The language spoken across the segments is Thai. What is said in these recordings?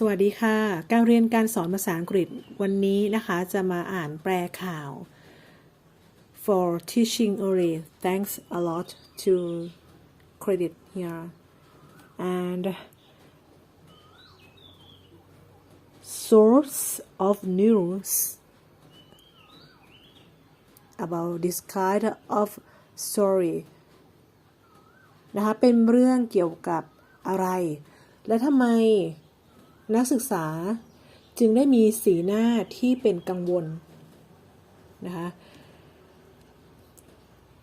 สวัสดีค่ะ การเรียนการสอนภาษาอังกฤษวันนี้นะคะจะมาอ่านแปลข่าว for teaching only thanks a lot to credit here and source of news about this kind of story นะคะเป็นเรื่องเกี่ยวกับอะไร และทำไม นักศึกษาจึงได้มีสีหน้าที่เป็นกังวลนะคะ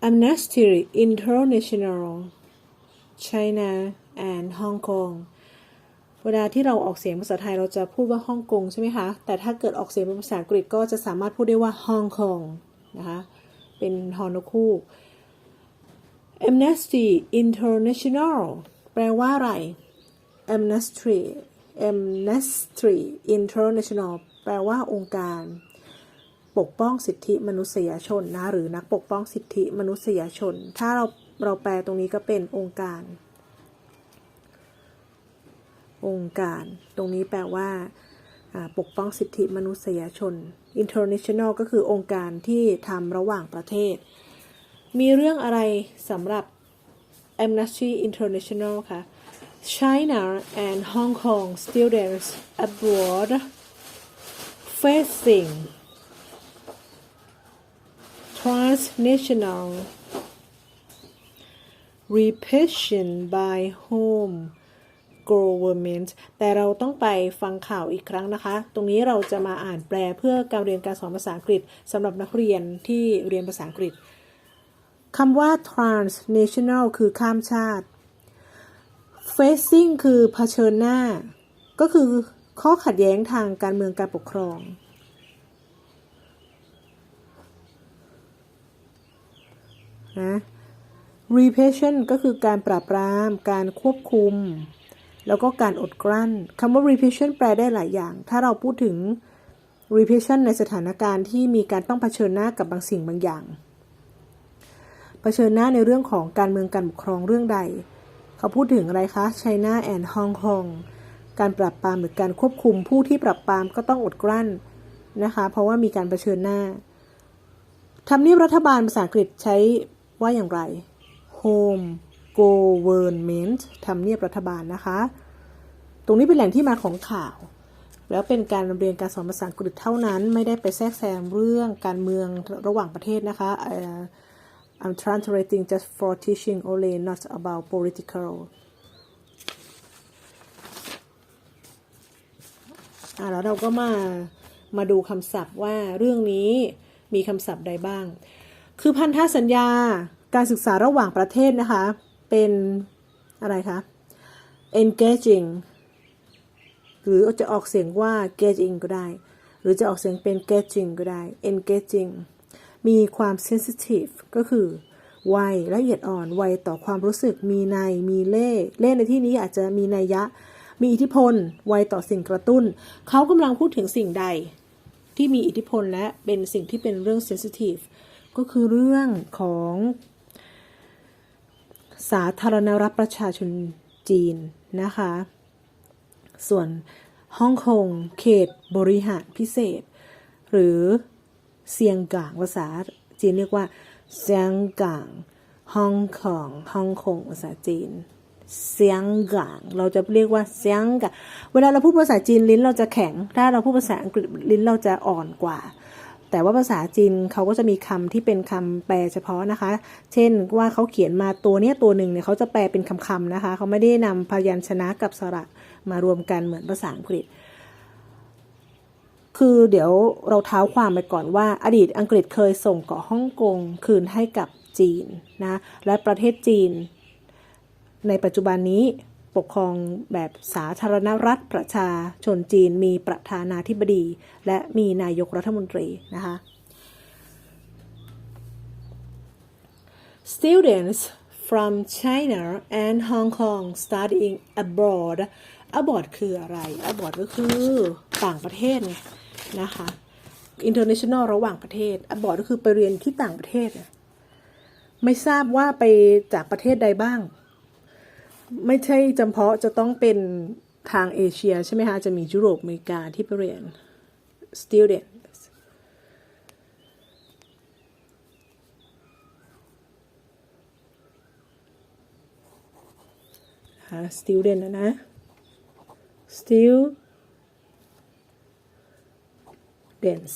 Amnesty International China and Hong Kong เวลาที่เราออกเสียงภาษาไทยเราจะพูดว่าฮ่องกงใช่ไหมคะ แต่ถ้าเกิดออกเสียงเป็นภาษาอังกฤษก็จะสามารถพูดได้ว่าฮ่องกงนะคะ เป็นฮอนกคู่ Amnesty International แปลว่าอะไร Amnesty Amnesty International แปลว่าองค์การ ปกป้องสิทธิมนุษยชนนะหรือนักปกป้องสิทธิมนุษยชน ถ้าเราเราแปลตรงนี้ก็เป็นองค์การ องค์การ ตรงนี้แปลว่าปกป้องสิทธิมนุษยชน international ก็คือองค์การที่ทำระหว่างประเทศ มีเรื่องอะไรสำหรับ Amnesty International คะ China and Hong Kong students abroad facing transnational repression by home government แต่เราต้องไปฟังข่าวอีกครั้งนะคะ ตรงนี้เราจะมาอ่านแปลเพื่อการเรียนการสอนภาษาอังกฤษสำหรับนักเรียนที่เรียนภาษาอังกฤษคำว่า transnational คือข้ามชาติ facing คือเผชิญหน้า ก็คือข้อขัดแย้งทางการเมืองการปกครอง นะ repression ก็คือการปราบปราม การควบคุม แล้วก็การอดกลั้นคำว่า repression แปลได้หลายอย่าง ถ้าเราพูดถึง repression ในสถานการณ์ที่มีการต้องเผชิญหน้ากับบางสิ่งบางอย่าง เผชิญหน้าในเรื่องของการเมืองการปกครองเรื่องใด เขาพูดถึงอะไรคะ China and Hong Kong การปราบปรามหรือการควบคุมผู้ที่ปราบปรามก็ต้องอดกลั้นนะคะ เพราะว่ามีการเผชิญหน้าทำเนียบรัฐบาลภาษาอังกฤษใช้ว่าอย่างไร Home Government ทำเนียบรัฐบาลนะคะ ตรงนี้เป็นแหล่งที่มาของข่าว แล้วเป็นการเรียนการสอนภาษาอังกฤษเท่านั้น ไม่ได้ไปแทรกแซงเรื่องการเมืองระหว่างประเทศนะคะ I'm translating just for teaching only not about political อ่าแล้วเราก็มามาดูคำศัพท์ว่าเรื่องนี้มีคำศัพท์ใดบ้าง คือพันธสัญญาการศึกษาระหว่างประเทศนะคะ เป็นอะไรคะ engaging หรือจะออกเสียงว่า gauging ก็ได้ หรือจะออกเสียงเป็น gauging ก็ได้ engaging มีความ sensitive ก็คือไวละเอียดอ่อนไวต่อความรู้สึกมีในมีเล่เล่ในที่นี้อาจจะมีนัยยะ มีอิทธิพล ไวต่อสิ่งกระตุ้น เขากำลังพูดถึงสิ่งใด ที่มีอิทธิพลและเป็นสิ่งที่เป็นเรื่อง sensitive ก็คือเรื่องของสาธารณรัฐประชาชนจีนนะคะ ส่วนฮ่องกงเขตบริหารพิเศษ หรือ เซียงกางภาษาจีนเรียกว่าเซียงกางฮ่องกงฮ่องกงภาษาจีนเซียงกางเราจะเรียกว่าเซียงกางเวลาเราพูดภาษาจีนลิ้นเราจะแข็ง ถ้าเราพูดภาษาอังกฤษลิ้นเราจะอ่อนกว่า แต่ว่าภาษาจีนเขาก็จะมีคำที่เป็นคำแปลเฉพาะนะคะ เช่นว่าเขาเขียนมาตัวเนี้ยตัวหนึ่งเนี่ยเขาจะแปลเป็นคำๆนะคะ เขาไม่ได้นำพยัญชนะกับสระมารวมกันเหมือนภาษาอังกฤษ คือเดี๋ยวเราเท้าความไปก่อนว่า อดีตอังกฤษเคยส่งเกาะฮ่องกงคืนให้กับจีนนะและประเทศจีน ในปัจจุบันนี้ปกครองแบบสาธารณรัฐประชาชนจีนมีประธานาธิบดี และมีนายกรัฐมนตรีนะคะ Students from China and Hong Kong studying abroad abroad คืออะไร abroad ก็คือต่างประเทศไง นะคะ international ระหว่างประเทศ abroad ก็คือไปเรียนที่ต่างประเทศ ไม่ทราบว่าไปจากประเทศใดบ้าง ไม่ใช่จำเพาะจะต้องเป็นทางเอเชียใช่ไหมคะ จะมียุโรปอเมริกาที่ไปเรียน student นะคะ student นะนะ students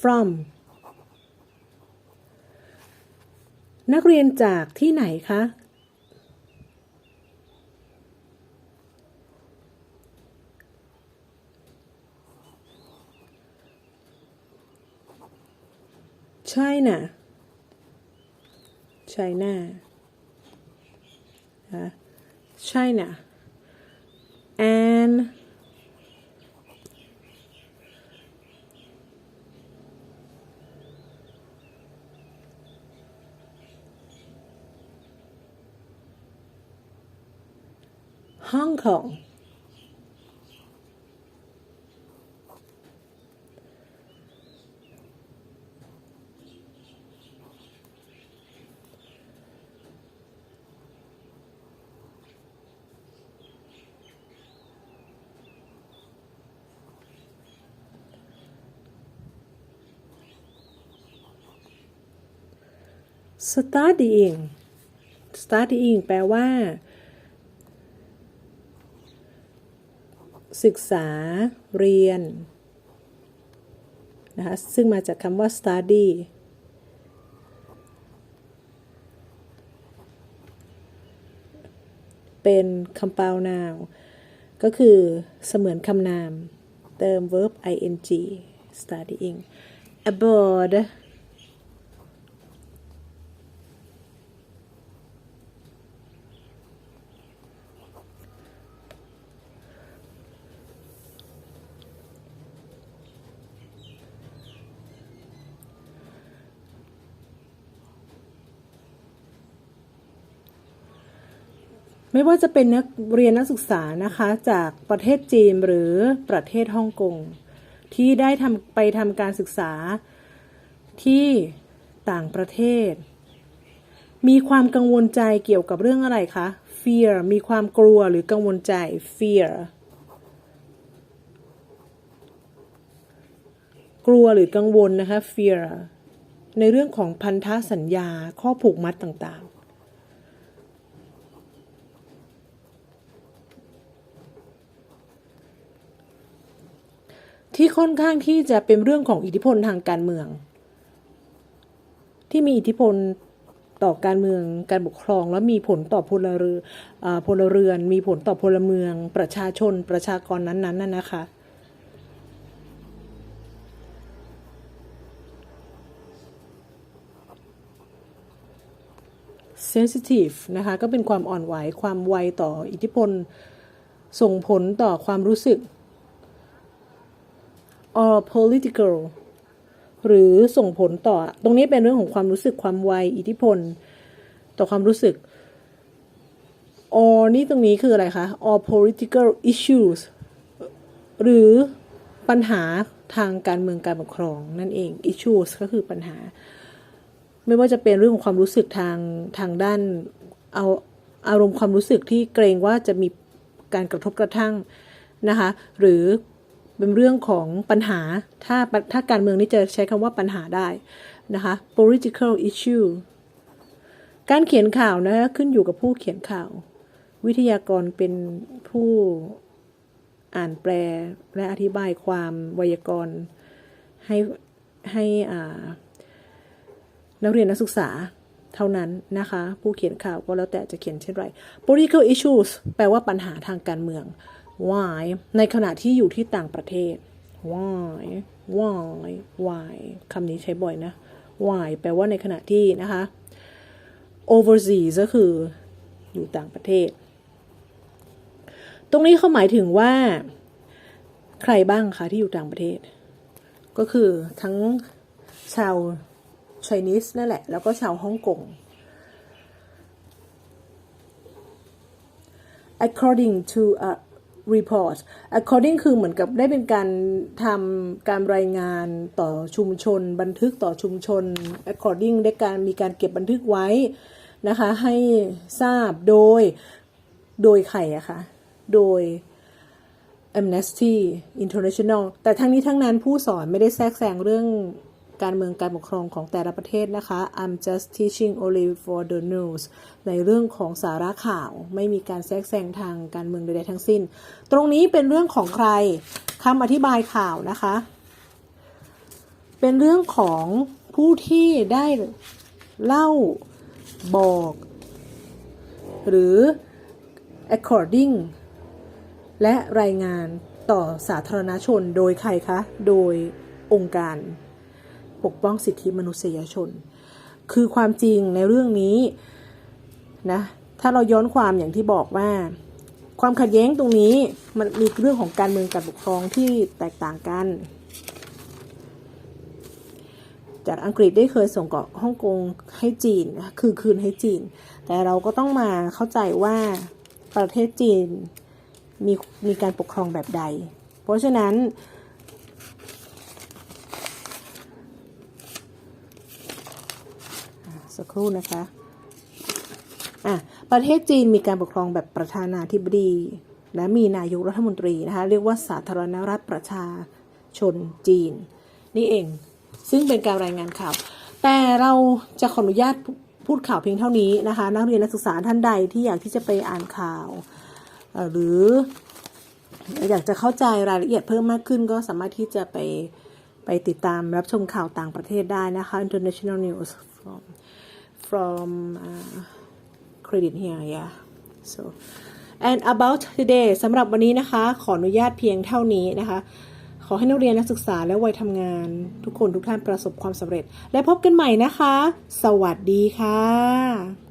from นักเรียนจากที่ไหนคะ China. China. Uh, China. And Hong Kong. Studying studying แปลว่า ศึกษาเรียนนะคะซึ่งมาจากคำว่า study เป็น compound noun ก็คือเสมือนคำนาม เติม verb ing studying abroad ไม่ว่าจะเป็นนักเรียนนักศึกษานะคะจากประเทศจีนหรือประเทศฮ่องกงที่ได้ทำไปทำการศึกษาที่ต่างประเทศ มีความกังวลใจเกี่ยวกับเรื่องอะไรคะ fear มีความกลัวหรือกังวลใจ fear กลัวหรือกังวลนะคะ fear ในเรื่องของพันธสัญญาข้อผูกมัดต่างๆ ที่ค่อนข้างที่จะเป็นเรื่องของอิทธิพลทางการเมือง ที่มีอิทธิพลต่อการเมืองการปกครอง และมีผลต่อพลเรือพลเรือน มีผลต่อพลเมือง ประชาชนประชากรนั้นๆน่ะนะคะ sensitive นะคะก็เป็นความอ่อนไหวความไวต่ออิทธิพล ส่งผลต่อความรู้สึก or political หรือส่งผลต่อ ตรงนี้เป็นเรื่องของความรู้สึกความไวอิทธิพล ต่อความรู้สึก or นี่ตรงนี้คืออะไรคะ or political issues หรือปัญหาทางการเมืองการปกครองนั่นเอง issues ก็คือปัญหา ไม่ว่าจะเป็นเรื่องของความรู้สึกทางทางด้านเอาอารมณ์ความรู้สึกที่เกรงว่าจะมีการกระทบกระทั่งนะคะ หรือ เป็นเรื่องของปัญหา ถ้าถ้าการเมืองนี่จะใช้คำว่าปัญหาได้นะคะ political issue การเขียนข่าวนะคะขึ้นอยู่กับผู้เขียนข่าว วิทยากรเป็นผู้อ่านแปลและอธิบายความไวยากรณ์ให้ให้นักเรียนนักศึกษาเท่านั้นนะคะ ผู้เขียนข่าวก็แล้วแต่จะเขียนเช่นไร political issues แปลว่าปัญหาทางการเมือง why ในขณะที่อยู่ที่ต่างประเทศ why why why คำนี้ใช้บ่อยนะ why แปลว่าในขณะที่นะคะ overseas ก็คืออยู่ต่างประเทศ ตรงนี้เขาหมายถึงว่า ใครบ้างคะที่อยู่ต่างประเทศ ก็คือทั้งชาว Chinese นั่นแหละ แล้วก็ชาวฮ่องกง according to a report according คือเหมือนกับได้เป็นการทำการรายงานต่อชุมชน บันทึกต่อชุมชน according ได้การมีการเก็บบันทึกไว้นะคะให้ทราบโดยโดยใครอะคะโดย Amnesty International แต่ทั้งนี้ทั้งนั้นผู้สอนไม่ได้แทรกแซงเรื่อง การเมืองการปกครองของแต่ละประเทศนะคะ I'm just teaching only for the news ในเรื่องของสาระข่าวไม่มีการแทรกแซงทางการเมืองใดๆทั้งสิ้น ตรงนี้เป็นเรื่องของใครคำอธิบายข่าวนะคะ เป็นเรื่องของผู้ที่ได้เล่าบอก หรือ according และรายงานต่อสาธารณชนโดยใครคะ โดยองค์การ ปกป้องสิทธิมนุษยชน คือความจริงในเรื่องนี้นะถ้าเราย้อนความอย่างที่บอกว่า ความขัดแย้งตรงนี้มันมีเรื่องของการเมืองการปกครองที่แตกต่างกัน จากอังกฤษได้เคยส่งเกาะฮ่องกงให้จีนคือคืนให้จีน แต่เราก็ต้องมาเข้าใจว่าประเทศจีนมีมีการปกครองแบบใด เพราะฉะนั้น อะ สักครู่นะคะอะประเทศจีนมีการปกครองแบบประธานาธิบดี และมีนายกรัฐมนตรีนะคะเรียกว่าสาธารณรัฐประชาชนจีน นี่เอง ซึ่งเป็นการรายงานข่าว แต่เราจะขออนุญาตพูดข่าวเพียงเท่านี้นะคะ นักเรียนนักศึกษาท่านใดที่อยากที่จะไปอ่านข่าว หรืออยากจะเข้าใจรายละเอียดเพิ่มมากขึ้นก็สามารถที่จะไปไปติดตามรับชมข่าวต่างประเทศได้นะคะ international news from from uh, credit here yeah so and about today สำหรับวันนี้นะคะ ขออนุญาตเพียงเท่านี้นะคะ ขอให้นักเรียนนักศึกษาและวัยทำงาน ทุกคนทุกท่านประสบความสำเร็จ และพบกันใหม่นะคะ สวัสดีค่ะ